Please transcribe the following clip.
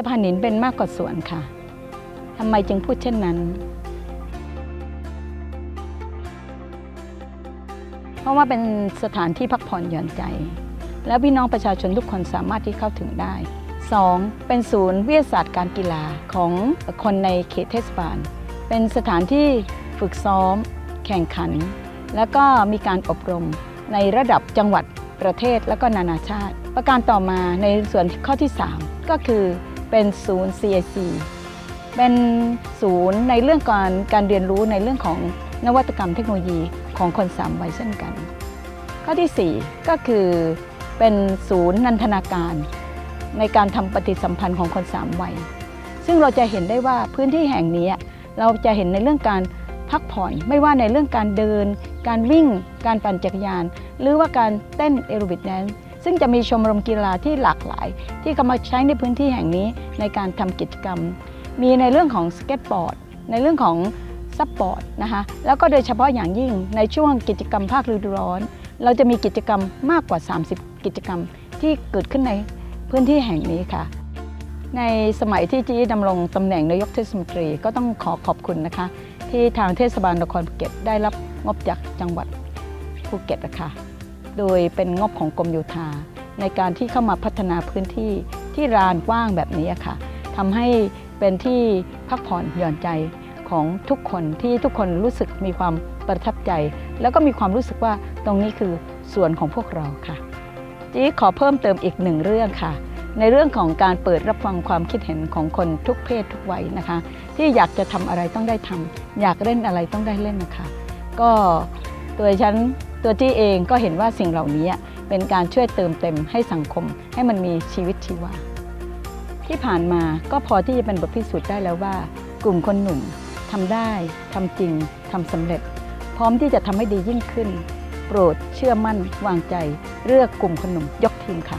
สะพานหินเป็นมากกว่าสวนค่ะทำไมจึงพูดเช่นนั้น เพราะว่าเป็นสถานที่พักผ่อนหย่อนใจ แล้วพี่น้องประชาชนทุกคนสามารถที่เข้าถึงได้ 2. เป็นศูนย์วิทยาศาสตร์การกีฬาของคนในเขตเทศบาล เป็นสถานที่ฝึกซ้อม แข่งขัน แล้วก็มีการอบรมในระดับจังหวัดประเทศและก็นานาชาติ ประการต่อมาในส่วนข้อที่ 3 ก็คือ เป็นศูนย์ CIC เป็นศูนย์ในเรื่องการการเรียนรู้ในเรื่องของนวัตกรรมเทคโนโลยีของคนสามวัยเช่นกัน ข้อทีสี่ 4 ก็คือเป็นศูนย์นันทนาการ ในการทำปฏิสัมพันธ์ของคนสามวัย ซึ่งเราจะเห็นได้ว่าพื้นที่แห่งนี้เราจะเห็นในเรื่องการพักผ่อนไม่ว่าในเรื่องการเดิน การวิ่ง การปั่นจักรยาน หรือว่าการเต้นแอโรบิกแดนซ์ ซึ่งจะมีชมรมกีฬาที่หลากหลาย ที่เขามาใช้ในพื้นที่แห่งนี้ในการทำกิจกรรม มีในเรื่องของสเก็ตบอร์ด ในเรื่องของซับบอร์ดนะคะแล้วก็โดยเฉพาะอย่างยิ่งในช่วงกิจกรรมภาคฤดูร้อน เราจะมีกิจกรรมมากกว่า 30 กิจกรรมที่เกิดขึ้นในพื้นที่แห่งนี้ค่ะ ในสมัยที่จีดำรงตำแหน่งนายกเทศมนตรีก็ต้องขอขอบคุณนะคะ ที่ทางเทศบาลนครภูเก็ตได้รับงบจากจังหวัดภูเก็ตนะคะ โดยเป็นงบของกรมโยธา ในการที่เข้ามาพัฒนาพื้นที่ที่ลานกว้างแบบนี้ค่ะทำให้เป็นที่พักผ่อนหย่อนใจของทุกคนที่ทุกคนรู้สึกมีความประทับใจ แล้วก็มีความรู้สึกว่าตรงนี้คือส่วนของพวกเราค่ะจีขอเพิ่มเติมอีกหนึ่งเรื่องค่ะ ในเรื่องของการเปิดรับฟังความคิดเห็นของคนทุกเพศทุกวัยนะคะ ที่อยากจะทำอะไรต้องได้ทำอยากเล่นอะไรต้องได้เล่นนะคะ ก็ตัวฉัน ตัวจี้เองก็เห็นว่าสิ่งเหล่านี้เป็นการช่วยเติมเต็มให้สังคม ให้มันมีชีวิตชีวา ที่ผ่านมาก็พอที่จะเป็นบทพิสูจน์ได้แล้วว่า กลุ่มคนหนุ่มทำได้ทำจริงทำสำเร็จ พร้อมที่จะทำให้ดียิ่งขึ้น โปรดเชื่อมั่นวางใจ เลือกกลุ่มคนหนุ่มยกทีมค่ะ